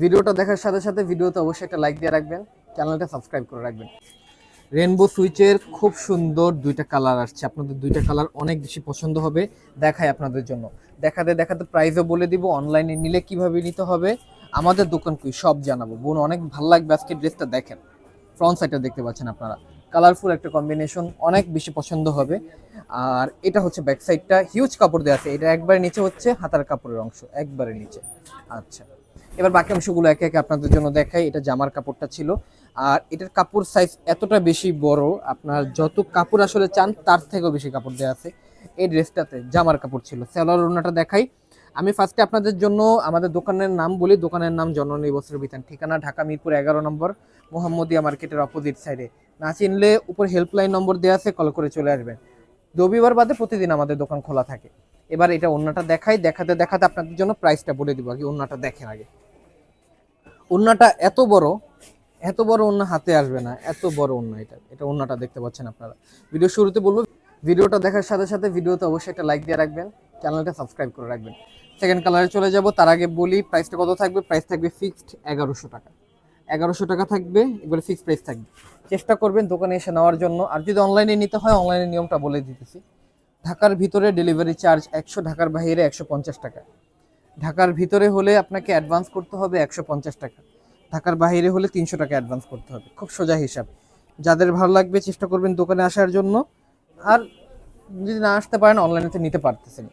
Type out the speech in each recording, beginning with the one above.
ভিডিওটা দেখার সাথে সাথে ভিডিওতে অবশ্যই একটা লাইক দিয়ে রাখবেন চ্যানেলটা সাবস্ক্রাইব করে রাখবেন। রেনবো সুইচের খুব সুন্দর দুইটা কালার আসছে। আপনাদের দুইটা কালার অনেক বেশি পছন্দ হবে দেখাই আপনাদের জন্য। দেখাতে দেখাতে প্রাইসও বলে দিব অনলাইনে নিলে কীভাবে নিতে হবে, আমাদের দোকান কি সব জানাব। বোন, অনেক ভালো লাগবে আজকে ড্রেসটা দেখেন। ফ্রন্ট সাইডটা দেখতে পাচ্ছেন আপনারা। কালারফুল একটা কম্বিনেশন অনেক বেশি পছন্দ হবে। আর এটা হচ্ছে ব্যাক সাইডটা হিউজ কাপড় দেওয়া আছে। এটা একবারে নিচে হচ্ছে, হাতার কাপড়ের অংশ, একবারে নিচে। আচ্ছা। এবার বাকি অংশগুলো একে একে আপনাদের জন্য দেখাই। এটা জামার কাপড়টা ছিল। আর এটার কাপড় সাইজ এতটা বেশি বড়, আপনার যত কাপড় আসলে চান তার থেকেও বেশি কাপড় দেওয়া আছে। এই ড্রেসটাতে জামার কাপড় ছিল। সেলার ওনাটা দেখাই। আমি ফার্স্টে আপনাদের জন্য আমাদের দোকানের নাম বলি, দোকানের নাম জননী বস্ত্র বিতান। ঠিকানা ঢাকা মিরপুর এগারো নম্বর, মোহাম্মদিয়া মার্কেটের অপোজিট সাইডে না চিনলে উপর হেল্পলাইন নম্বর দেওয়া আছে কল করে চলে আসবেন। রবিবার বাদে প্রতিদিন আমাদের দোকান খোলা থাকে। এবার এটা অন্যটা দেখাই, দেখাতে দেখাতে আপনাদের জন্য প্রাইসটা বলে দিব আগে অন্যটা দেখেন আগে। ওন্নাটা এত বড় এত বড় ওন্না হাতে আসবে না, এত বড় ওন্না এটা এটা ওন্নাটা দেখতে পাচ্ছেন আপনারা। ভিডিও শুরুতে বলব, ভিডিওটা দেখার সাথে সাথে ভিডিওতে অবশ্যই একটা লাইক দিয়ে রাখবেন চ্যানেলটা সাবস্ক্রাইব করে রাখবেন। সেকেন্ড কালারে চলে যাব, তার আগে বলি প্রাইসটা কত থাকবে? প্রাইস থাকবে ফিক্সড এগারোশো টাকা। এগারোশো টাকা থাকবে, এবারে ফিক্সড প্রাইস থাকবে। চেষ্টা করবেন দোকানে এসে নেওয়ার জন্য। আর যদি অনলাইনে নিতে হয় অনলাইনে নিয়মটা বলে দিতেছি। ঢাকার ভিতরে ডেলিভারি চার্জ একশো, ঢাকার বাইরে একশো পঞ্চাশ টাকা। ঢাকার ভিতরে হলে আপনাকে অ্যাডভান্স করতে হবে একশো পঞ্চাশ টাকা। ঢাকার বাইরে হলে তিনশো টাকা অ্যাডভান্স করতে হবে। খুব সোজা হিসাব। যাদের ভালো লাগবে চেষ্টা করবেন দোকানে আসার জন্য। আর যদি না আসতে পারেন অনলাইনেতে নিতে পারতেছেন।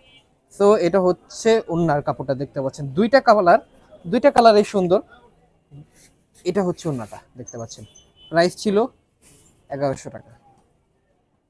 সো এটা হচ্ছে ওনার কাপড়টা দেখতে পাচ্ছেন। দুইটা কালার দুইটা কালারই সুন্দর। এটা হচ্ছে ওনাটা দেখতে পাচ্ছেন। প্রাইস ছিল এগারোশো টাকা।